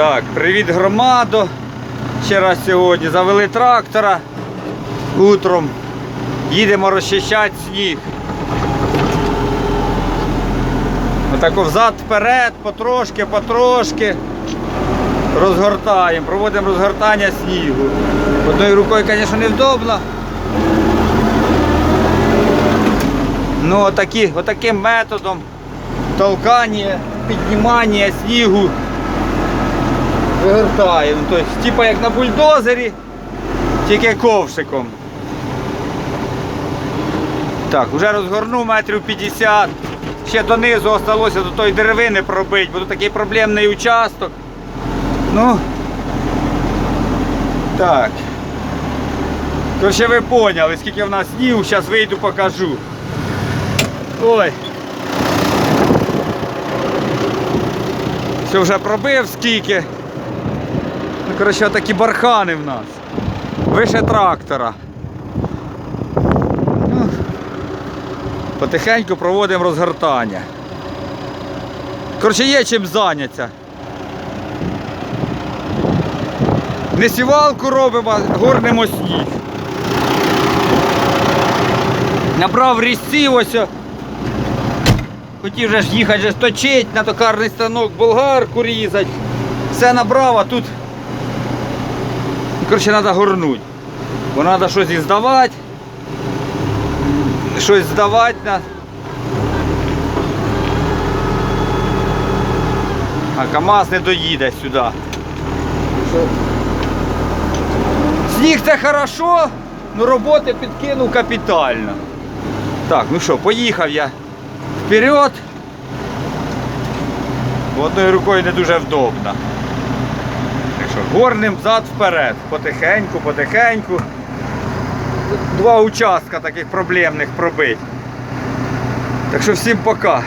Так, привіт громадо. Ще раз сьогодні завели трактора утром. Їдемо розчищати сніг. Отако взад вперед, потрошки, потрошки. Розгортаємо, проводимо розгортання снігу. Одною рукою, звісно, невдобно. Ну, отакі, отаким методом толкання, піднімання снігу вигортаємо. Тобто, типа як на бульдозері, тільки ковшиком. Так, вже розгорнув метрів 50. Ще донизу осталося до тої деревини пробити, бо тут такий проблемний участок. Ну. Так. Короче, ви поняли, скільки в нас снігу, зараз вийду покажу. Ой. Все вже пробив скільки. Ну, коротше, такі бархани в нас. Вище трактора. Потихеньку проводимо розгортання. Коротше, є чим зайнятися. Не сівалку робимо, горнемо сніг. Набрав різці ось. Хотів же ж їхати же точить на токарний станок, болгарку різати. Все набрав, а тут. Коротше, треба горнути. Бо треба щось здавати. Щось здавати. А КАМАЗ не доїде сюди. Сніг це хорошо, але роботи підкинув капітально. Так, ну що, поїхав я вперед. Одною рукою не дуже вдобно. Що, горним зад вперед. Потихеньку, потихеньку. Два участка таких проблемних пробить. Так що всім пока.